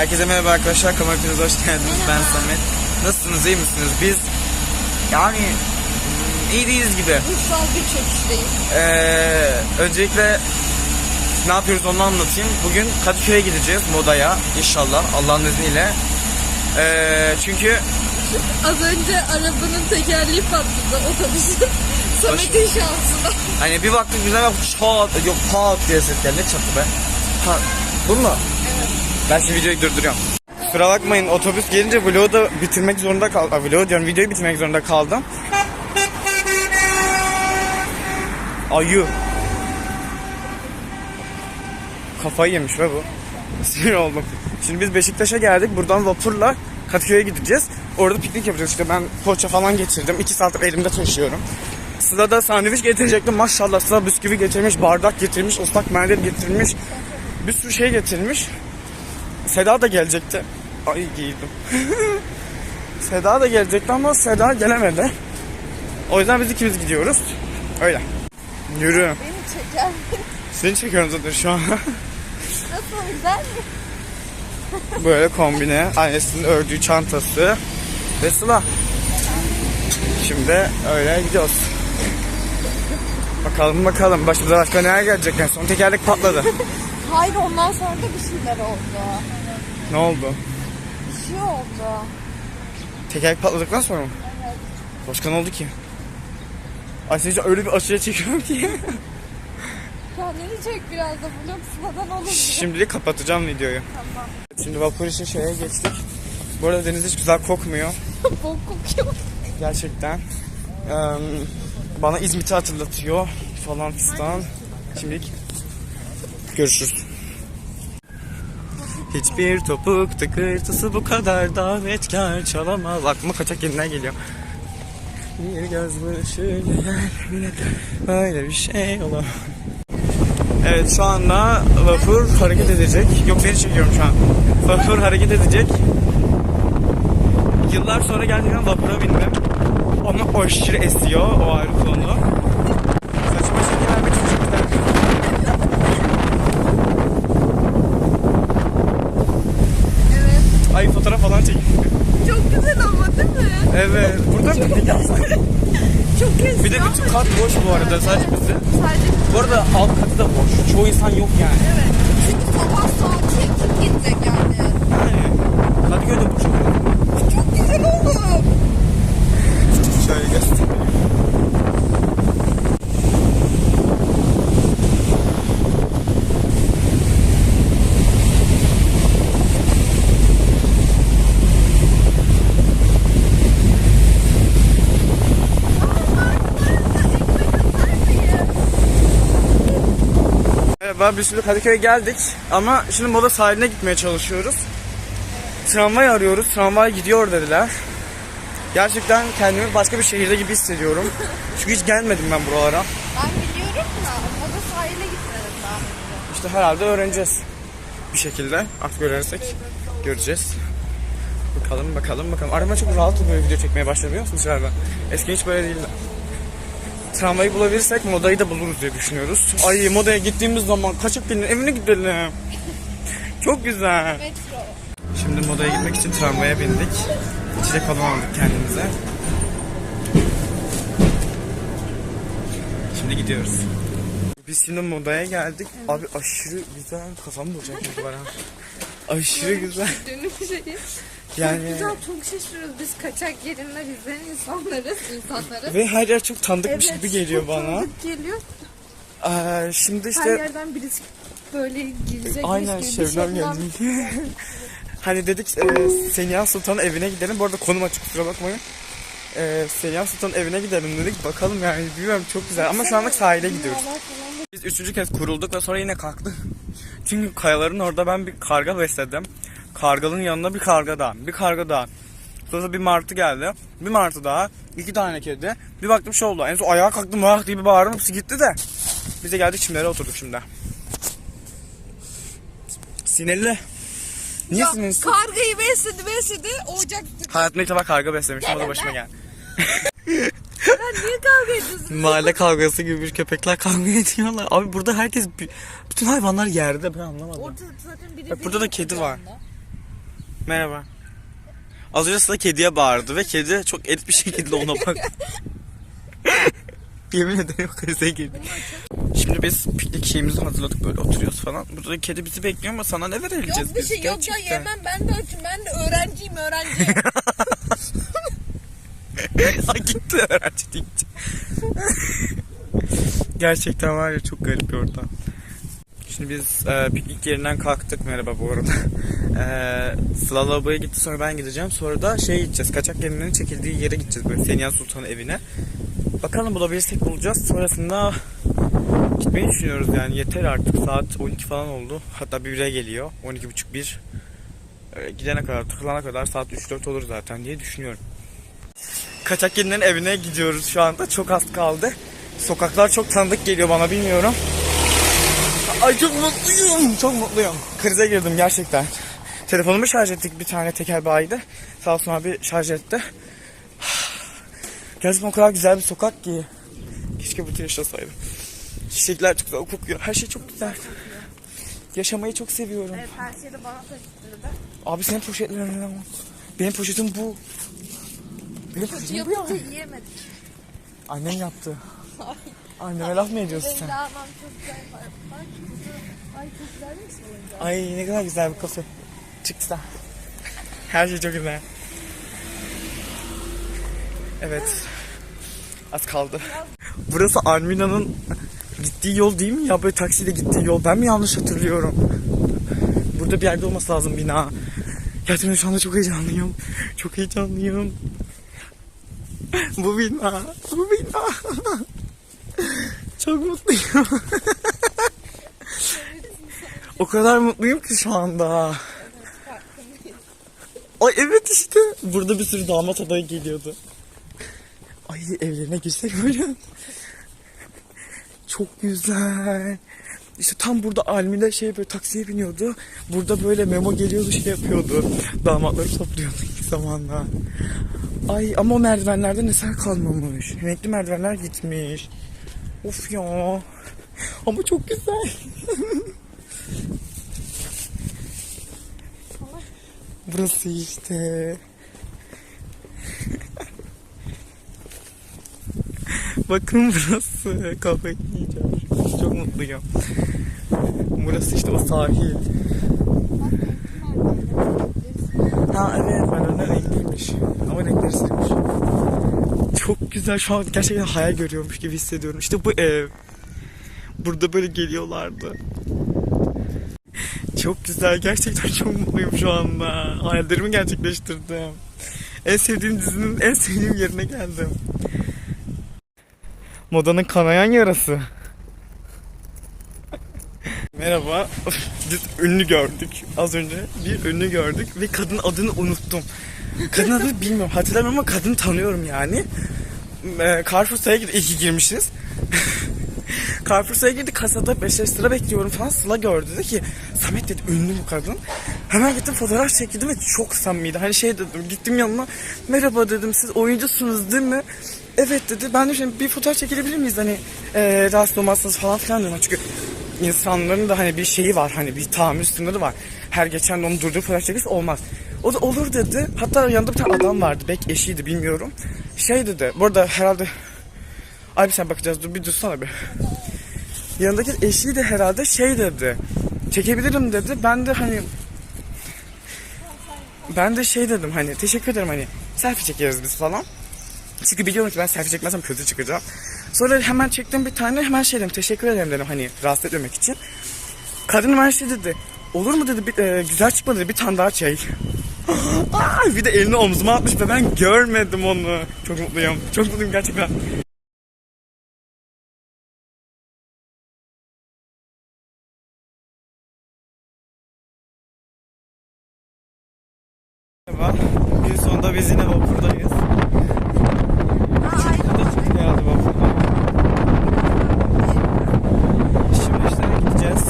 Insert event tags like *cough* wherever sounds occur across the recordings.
Herkese merhaba arkadaşlar. Kamera Hepiniz hoş geldiniz. Ben Samet. Nasılsınız? iyi misiniz? Biz yani iyi değiliz gibi. Ruhsal bir çöküşteyim. Ee, öncelikle ne yapıyoruz onu anlatayım. Bugün Kadıköy'e gideceğiz modaya inşallah Allah'ın izniyle. Ee, çünkü *laughs* Az önce arabanın tekerleği patladı otobüsün. *laughs* Samet'in şansına. hani bir baktık güzel bak çat yok pat diye ses geldi. Ne çattı be? Ha, bu mu? Evet. Ben şimdi videoyu durduruyorum. Kusura bakmayın otobüs gelince vlogu da bitirmek zorunda kaldım. Vlogu diyorum videoyu bitirmek zorunda kaldım. Ayı. Kafayı yemiş ve bu. Sinir oldum. Şimdi biz Beşiktaş'a geldik. Buradan vapurla Kadıköy'e gideceğiz. Orada piknik yapacağız. İşte ben poğaça falan getirdim. İki saattir elimde taşıyorum. Sıla da sandviç getirecektim. Maşallah Sıla bisküvi getirmiş, bardak getirmiş, ıslak mendil getirmiş. Bir sürü şey getirmiş. Seda da gelecekti. Ay giydim. *laughs* Seda da gelecekti ama Seda gelemedi. O yüzden biz ikimiz gidiyoruz. Öyle. Yürü. Beni çeker. Seni çekiyorum zaten şu an. Nasıl güzel mi? *laughs* Böyle kombine. Annesinin ördüğü çantası. Ve Sıla. Şimdi öyle gidiyoruz. Bakalım bakalım. Başımıza başka neler gelecek en son. Tekerlek patladı. *laughs* Hayır ondan sonra da bir şeyler oldu. ne oldu? Bir şey oldu. Tekerlek patladıktan sonra mı? Evet. Başka ne oldu ki? Ay seni öyle bir aşırı çekiyorum ki. *laughs* Kendini çek biraz da vlog sıradan olur. Şimdilik kapatacağım videoyu. Tamam. Şimdi vapur için şeye geçtik. Bu arada deniz hiç güzel kokmuyor. *laughs* Bok kokuyor. Gerçekten. Eee, bana İzmit'i hatırlatıyor falan fistan. Şimdilik görüşürüz. Hiçbir topuk tıkırtısı bu kadar davetkar çalamaz. Aklıma kaçak yeniden geliyor. Bir göz vuruşuyla böyle bir şey olamaz. Evet şu anda vapur hareket edecek. Yok seni çekiyorum şu an. Vapur hareket edecek. Yıllar sonra gerçekten vapura bindim. Ama aşırı esiyor o ayrı konu. Saçma şekiller ve çocuklar. Evet. Ay fotoğraf falan çek. Çok güzel ama değil mi? Evet. Burada bir Çok eski Bir de bütün kat boş bu arada sadece bizde. Sadece Bu arada alt katı da boş. Çoğu insan yok yani. evet. Çünkü sabah saat çekip yani. Yani Kadıköy'de boş. Çok güzel oldu. Şöyle göstereyim. Merhaba, biz şimdi Kadıköy'e geldik ama şimdi Moda sahiline gitmeye çalışıyoruz. Tramvay arıyoruz, tramvay gidiyor dediler. Gerçekten kendimi başka bir şehirde gibi hissediyorum. Çünkü hiç gelmedim ben buralara. Ben biliyorum da moda sahile gitmedim daha önce. İşte herhalde öğreneceğiz. Bir şekilde artık öğrenirsek göreceğiz. Bakalım bakalım bakalım. Arama çok rahat böyle video çekmeye başladı biliyor musunuz dışarıda? Eski hiç böyle değildi. Tramvayı bulabilirsek modayı da buluruz diye düşünüyoruz. Ay modaya gittiğimiz zaman kaçıp binin evine gidelim. Çok güzel. Metro. Şimdi modaya gitmek için tramvaya bindik. İçecek falan aldık kendimize. Şimdi gidiyoruz. Biz şimdi modaya geldik. Abi aşırı güzel. Kafam bulacak bana. Aşırı güzel. *laughs* Dönüm şeyi. Yani Güzel çok şaşırıyoruz. Biz kaçak yerinde bizden insanlarız. insanlarız. ve her yer çok tanıdıkmış gibi geliyor çok bana. tanıdık geliyor. Ee, şimdi Her işte yerden birisi böyle girecek. aynen Şevnem geldi. *laughs* hani dedik e, Seniha Sultan'ın evine gidelim. Bu arada konum açık kusura bakmayın. E, Seniha Sultan'ın evine gidelim dedik. Bakalım yani bilmiyorum çok güzel ama şu anlık sahile gidiyoruz. Biz üçüncü kez kurulduk ve sonra yine kalktık. Çünkü kayaların orada ben bir karga besledim. Kargalın yanına bir karga daha, bir karga daha. Sonra bir martı geldi, bir martı daha, iki tane kedi. Bir baktım şey oldu, en son ayağa kalktım vah diye bir bağırdım, hepsi gitti de. Biz de geldik çimlere oturduk şimdi. Sinirli. Niye sinirlisin? Kargayı besledi besledi. Ocak Hayatımda ilk defa karga beslemiştim, o da başıma geldi. *laughs* Sen niye kavga ediyorsun? *laughs* Mahalle kavgası gibi bir köpekler kavga ediyorlar. Abi burada herkes, bütün hayvanlar yerde ben anlamadım. Ortada zaten biri Bak burada da kedi var. Merhaba. Az önce Sıla kediye bağırdı ve kedi çok elit bir şekilde ona bak. *laughs* Yemin ederim krize girdi. Şimdi biz piknik şeyimizi hazırladık böyle oturuyoruz falan. Burada kedi bizi bekliyor ama sana ne verebileceğiz Yok bir biz? şey yok ya yemem ben de açım ben de öğrenciyim öğrenci. *laughs* *laughs* Ay gitti öğrenci gitti. Gerçekten var ya çok garip bir ortam. Şimdi biz e, piknik yerinden kalktık merhaba bu arada. E, Sıla gitti sonra ben gideceğim. Sonra da şey gideceğiz. Kaçak geminin çekildiği yere gideceğiz böyle Seniha Sultan evine. Bakalım bulabilirsek bulacağız. Sonrasında gitmeyi düşünüyoruz yani yeter artık saat 12 falan oldu. Hatta 1'e geliyor. 12.30 1. E, gidene kadar tıkılana kadar saat 3-4 olur zaten diye düşünüyorum. Kaçak gelinlerin evine gidiyoruz şu anda. Çok az kaldı. Sokaklar çok tanıdık geliyor bana bilmiyorum. Ay çok mutluyum. Çok mutluyum. Krize girdim gerçekten. Telefonumu şarj ettik bir tane tekel bayide. Sağ olsun abi şarj etti. Gerçekten o kadar güzel bir sokak ki. Keşke burada yaşasaydım. Çiçekler çok güzel kokuyor. Her şey çok güzel. Yaşamayı çok seviyorum. evet her şeyde bana taşıttırdı. Abi senin poşetlerin ne? Benim poşetim bu. Benim poşetim bu ya. Yapınca yiyemedik. Annem yaptı. *laughs* Anneme laf mı ediyorsun sen? Çok güzel. Bak çok? Ay ne kadar güzel bir kafe. Çıksa. Her şey çok güzel. Evet. Az kaldı. Burası Armina'nın gittiği yol değil mi ya? Böyle taksiyle gittiği yol. Ben mi yanlış hatırlıyorum? Burada bir yerde olması lazım bina. Gerçekten şu anda çok heyecanlıyım. Çok heyecanlıyım. Bu bina. Bu bina. Çok mutluyum. o kadar mutluyum ki şu anda. Ay evet işte. Burada bir sürü damat adayı geliyordu. Ay evlerine girsek böyle. Çok güzel. İşte tam burada Almile şey böyle taksiye biniyordu. Burada böyle memo geliyordu şey yapıyordu. Damatları topluyordu ilk zamanlar. Ay ama o merdivenlerden eser kalmamış. Renkli merdivenler gitmiş. Of ya. Ama çok güzel. *laughs* Burası işte. *laughs* Bakın burası. Kafayı yiyeceğim. Çok mutluyum. Burası işte o sahil. Ha evet merdivenler renkliymiş. Ama renkleri silmiş. Çok güzel şu an gerçekten hayal görüyormuş gibi hissediyorum. İşte bu ev. Burada böyle geliyorlardı. Çok güzel. Gerçekten çok mutluyum şu anda. Hayallerimi gerçekleştirdim. En sevdiğim dizinin en sevdiğim yerine geldim. Modanın kanayan yarası. Merhaba. Biz ünlü gördük. Az önce bir ünlü gördük ve kadın adını unuttum. Kadın adını bilmiyorum. Hatırlamıyorum ama kadını tanıyorum yani. Ee, Carrefour''a gir iyi girmişiz. *laughs* Carrefour'a girdik kasada 5 sıra bekliyorum falan Sıla gördü dedi ki Samet dedi ünlü bu kadın. Hemen gittim fotoğraf çekildim ve çok samimiydi. Hani şey dedim gittim yanına merhaba dedim siz oyuncusunuz değil mi? Evet dedi ben de şimdi bir fotoğraf çekilebilir miyiz hani e, rahatsız olmazsınız falan filan dedim. Çünkü insanların da hani bir şeyi var hani bir tahammül sınırı var. Her geçen de onun durduğu fotoğraf çekilirse olmaz. O da olur dedi. Hatta yanında bir tane adam vardı. Belki eşiydi bilmiyorum. Şey dedi. Bu arada herhalde Abi sen bakacağız dur bir dursana bir. Yanındaki eşi de herhalde şey dedi. Çekebilirim dedi. Ben de hani ben de şey dedim hani teşekkür ederim hani selfie çekeriz biz falan. Çünkü biliyorum ki ben selfie çekmezsem kötü çıkacağım. Sonra hemen çektim bir tane hemen şey dedim teşekkür ederim dedim hani rahatsız etmemek için. Kadın hemen şey dedi. Olur mu dedi bir, e, güzel çıkmadı dedi bir tane daha çek. *gasps* Bir de elini omzuma atmış ve ben görmedim onu. Çok mutluyum. Çok mutluyum gerçekten. Merhaba. Gün sonunda biz yine vapurdayız. Şimdi de tuttuk herhalde vapurda. Şimdi işte gideceğiz.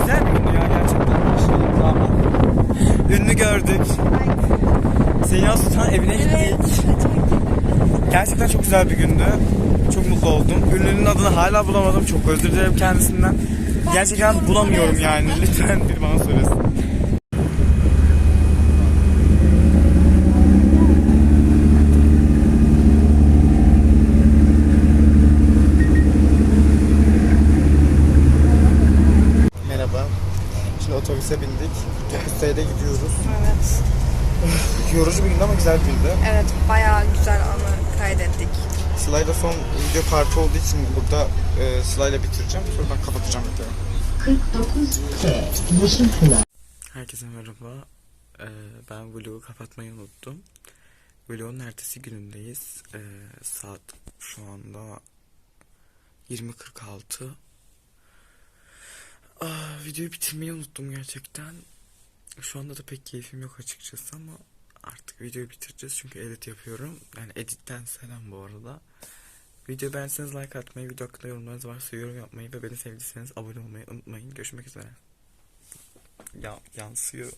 Güzel bir gündü ya gerçekten. Başlayalım zaman. Ünlü gördük. Seniha Sultan evine gittik. Gerçekten çok güzel bir gündü. Çok mutlu oldum. Ünlünün adını hala bulamadım. Çok özür dilerim kendisinden. Gerçekten bulamıyorum yani. Lütfen bir bana söylesin. bindik. 9S'de gidiyoruz. Evet. Yorucu bir gündü ama güzel bir gündü. Evet bayağı güzel anı kaydettik. Sıla'yla son video parti olduğu için burada e, Sıla'yla bitireceğim. Sonra ben kapatacağım videoyu. 49T yeşil hıla. Herkese merhaba. Ee, ben vlogu kapatmayı unuttum. Vlogun ertesi günündeyiz. Ee, saat şu anda 20.46. Aa, videoyu bitirmeyi unuttum gerçekten. Şu anda da pek keyfim yok açıkçası ama artık videoyu bitireceğiz çünkü edit yapıyorum. Yani editten selam bu arada. Videoyu beğenseniz like atmayı, video hakkında yorumlarınız varsa yorum yapmayı ve beni sevdiyseniz abone olmayı unutmayın. Görüşmek üzere. Ya yansıyor.